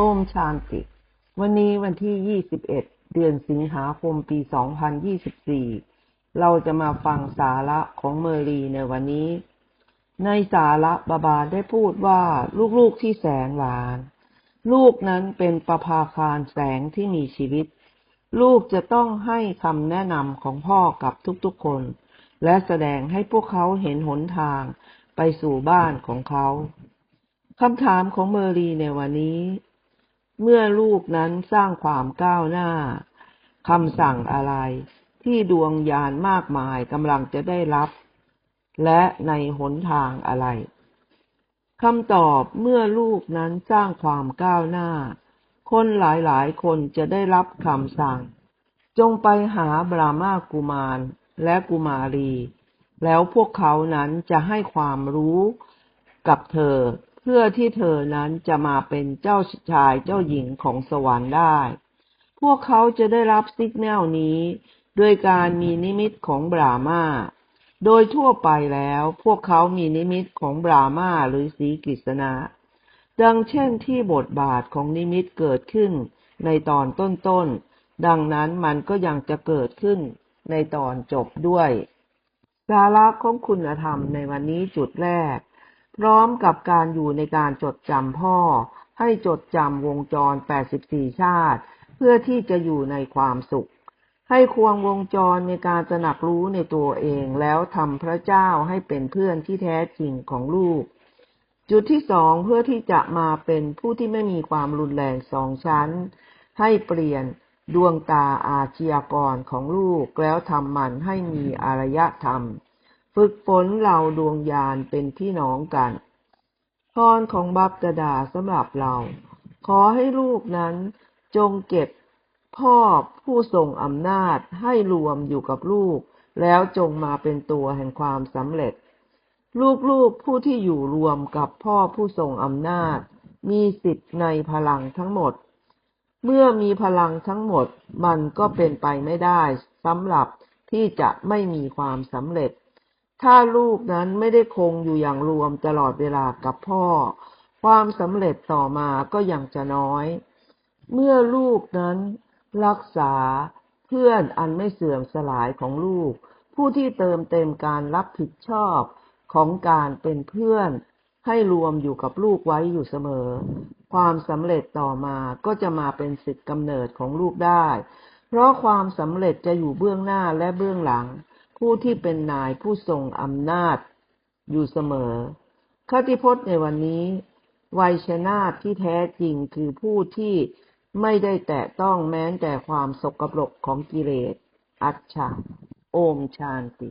โอมชานติ วันนี้วันที่ 21 เดือนสิงหาคม ปี 2024 เราจะมาฟังสาระของเมอรีในวันนี้ ในสาระบาบาได้พูดว่าลูกๆที่แสนหวาน ลูกนั้นเป็นประภาคารแสงที่มีชีวิต ลูกจะต้องให้คำแนะนำของพ่อกับทุกๆคน และแสดงให้พวกเขาเห็นหนทางไปสู่บ้านของเขาคำถามของเมอรีในวันนี้ เมื่อลูกนั้นสร้างความก้าวหน้าคำสั่งอะไร ที่ดวงยานมากมายกำลังจะได้รับ และในหนทางอะไรคำตอบเมื่อลูกนั้นสร้างความก้าวหน้า คนหลายๆ คนจะได้รับคำสั่ง จงไปหาบรามากุมารและกุมารี แล้วพวกเขานั้นจะให้ความรู้กับเธอ พื่อที่เธอนั้นจะมาเป็นเจ้าชายเจ้าหญิงของสวรรค์ได้ พวกเขาจะได้รับสิกแนลนี้ โดยการมีนิมิตของบรามา โดยทั่วไปแล้วพวกเขามีนิมิตของบรามาหรือสีกฤษณะดังเช่นที่บทบาทของนิมิตเกิดขึ้นในตอนต้นๆ ดังนั้นมันก็ยังจะเกิดขึ้นในตอนจบด้วย สาระของคุณธรรมในวันนี้จุดแรก พร้อมกับการอยู่ในการจดจำพ่อ ให้จดจำวงจร 84 ชาติ เพื่อที่จะอยู่ในความสุข ให้ควงวงจรในการตระหนักรู้ในตัวเองแล้วทำพระเจ้าให้เป็นเพื่อนที่แท้จริงของลูก จุดที่สองเพื่อที่จะมาเป็นผู้ที่ไม่มีความรุนแรงสองชั้น ให้เปลี่ยนดวงตาอาชญากรของลูกแล้วทำมันให้มีอารยธรรม ฝึกฝนเราดวงยานเป็นพี่น้องกัน พรของบัพตดาสำหรับเรา ขอให้ลูกนั้นจงเก็บพ่อผู้ทรงอำนาจให้รวมอยู่กับลูก แล้วจงมาเป็นตัวแห่งความสำเร็จ ลูกๆผู้ที่อยู่รวมกับพ่อผู้ทรงอำนาจ มีสิทธิ์ในพลังทั้งหมด เมื่อมีพลังทั้งหมดมันก็เป็นไปไม่ได้สำหรับที่จะไม่มีความสำเร็จ ถ้าลูกนั้นไม่ได้คงอยู่อย่างรวมตลอดเวลากับพ่อ ความสำเร็จต่อมาก็ยังจะน้อย เมื่อลูกนั้น รักษาเพื่อนอันไม่เสื่อมสลายของลูก ผู้ที่เติมเต็มการรับผิดชอบของการเป็นเพื่อนให้รวมอยู่กับลูกไว้อยู่เสมอ ความสำเร็จต่อมาก็จะมาเป็นสิทธิ์กำเนิดของลูกได้ เพราะความสำเร็จจะอยู่เบื้องหน้าและเบื้องหลัง ผู้ที่เป็นนายผู้ทรงอำนาจอยู่เสมอคติพจน์ในวันนี้ไวยชนาทที่แท้จริงคือผู้ที่ไม่ได้แตะต้องแม้แต่ความสกปรกของกิเลส อัจฉาโอมชานติ